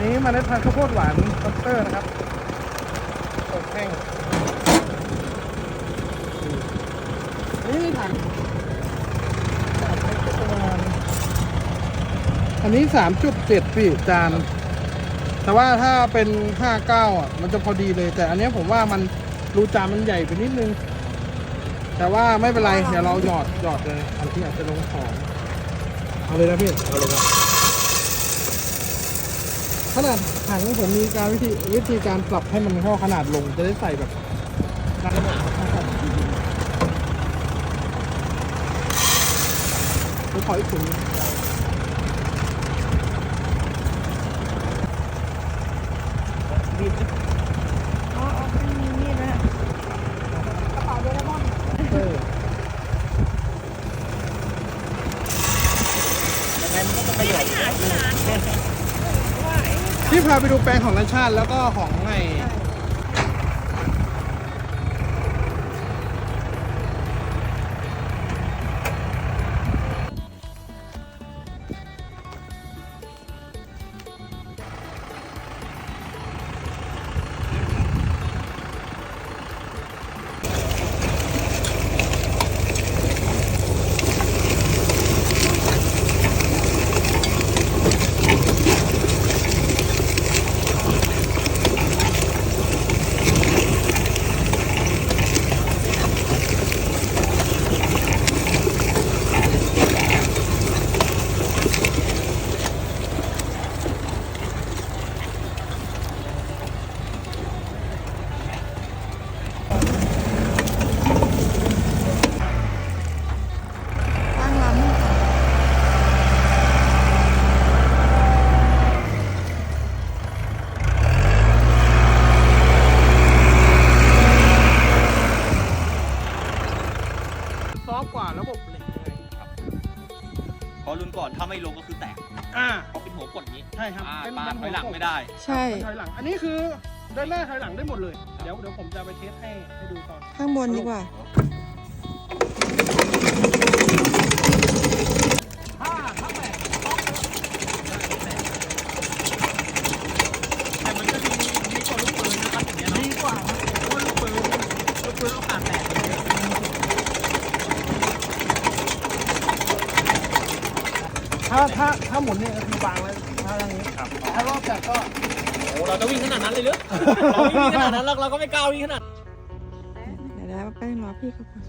นี้มล็ดพันธุ์ข้าวโพดหวานคัสเตอร์นะครับอบแห้งนี่ถังอันนี้สามจุดเจ็ดพี่จาน แต่ว่าถ้าเป็นห้าเก้าอะ มันจะพอดีเลย แต่อันนี้ผมว่ามันรูจานมันใหญ่ไปนิดนึง แต่ว่าไม่เป็นไร เดี๋ยวเราหยอดหยอดเลย อันที่อาจจะลงของ เอาเลยนะพี่ เอาเลยครับ ขนาดถังผมมีการวิธีวิธีการปรับให้มันเข้าขนาดลงจะได้ใส่แบบได้หมดนะครับไปขออีกถุงบีบอ๋ออ๋อไม่มีมีดนะกระเป๋านเออยังไงมันก็ต้องประโยชน์ ที่พาไปดูแปลงของรันชาติแล้วก็ของไอ้ เพราะรุ่นก่อนถ้าไม่ลงก็คือแตกอ่าเพราะเป็นหัวกดนี้ใช่ครับอ่าเป็นปาเป็นถอยหลังหัวกบไม่ได้ ใช่ ถอยหลัง อันนี้คือเดินหน้าถอยหลังได้หมดเลย เดี๋ยวเดี๋ยวผมจะไปเทสให้ให้ดูตอน ข้างบนดีกว่าถ้าถ้าแปดแต่มันก็ดีดีกว่าลูกปืนนะครับอย่างเงี้ยเนาะดีกว่าครับเพราะว่าลูกปืนลูกปืนโอกาสแตกมันเยอะ ถ้าถ้าถ้าหมุนเนี่ยก็คือบางแล้วถ้าอย่างนี้ครับ ถ้ารอบจัดก็ โอ้เราจะวิ่งขนาดนั้นเลยเหรือเราไม่วิ่งขนาดนั้นเราเราก็ไม่กล้าวิ่งขนาด เดี๋ยวได้แป้งรอพี่เขาก่อน